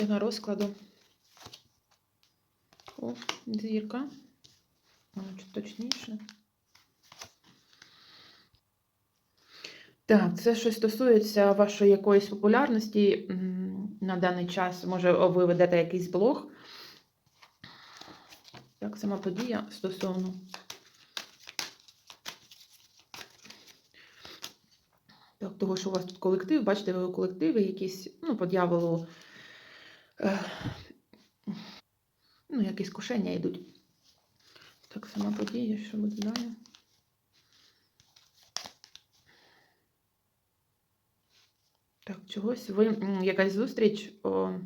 частина розкладу. О, зірка. Воно точніше. Так, це що стосується вашої якоїсь популярності на даний час. Може, ви ведете якийсь блог. Як сама подія стосовно. Так, того, що у вас тут колектив, бачите, ви у колективі якісь, ну, по дьяволу, ну, якісь кушення йдуть. Так, сама подія, що буде далі? Так, чогось ви якась зустріч, о,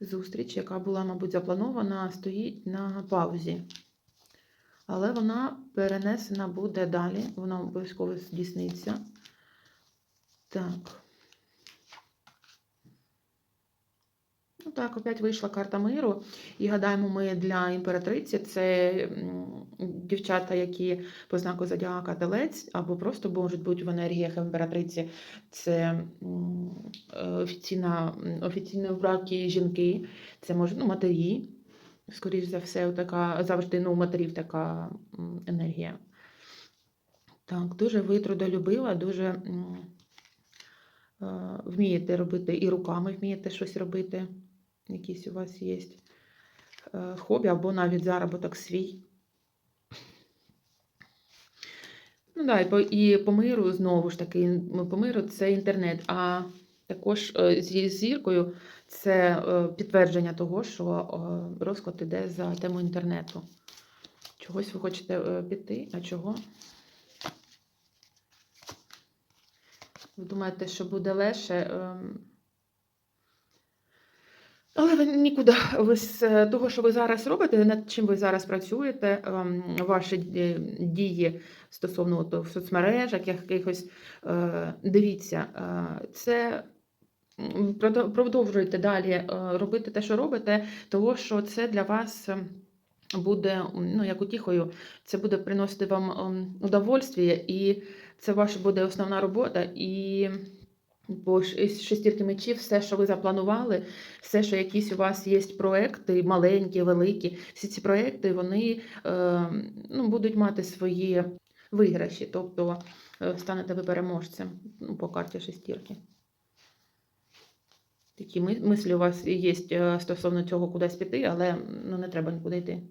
зустріч, яка була, мабуть, запланована, стоїть на паузі. Але вона перенесена буде далі, вона обов'язково здійсниться. Так. Ну так, опять вийшла карта миру. І гадаємо, ми для імператриці це дівчата, які по знаку зодіака телець, або просто можуть бути в енергіях імператриці. Це е, офіційна, в бракі жінки, це може ну, матері. Скоріш за все, така завжди ну, у матерів така енергія. Так, дуже ви трудолюбива, дуже е, вмієте робити і руками вмієте щось робити. Якісь у вас є е, хобі або навіть заробіток свій. Ну да, і по, і по миру знову ж таки, по миру це інтернет, а також е, зі зіркою це е, підтвердження того, що розклад іде за тему інтернету. Чогось ви хочете піти, а чого? Ви думаєте, що буде легше? Але ви нікуди ви з е, того, що ви зараз робите, над чим ви зараз працюєте, ем, ваші дії стосовно от, в соцмережах, якихось, е, дивіться, е, це продовжуйте далі е, робити те, що робите, того, що це для вас буде, ну, як утіхою, це буде приносити вам ем, удовольствие, і це ваша буде основна робота. І ш- з шестірки мечів, все, що ви запланували, все, що якісь у вас є проекти, маленькі, великі, всі ці проекти вони е, ну, будуть мати свої виграші, тобто е, станете ви переможцем ну, по карті шестірки. Такі мислі у вас є е, стосовно цього кудись піти, але ну, не треба нікуди йти.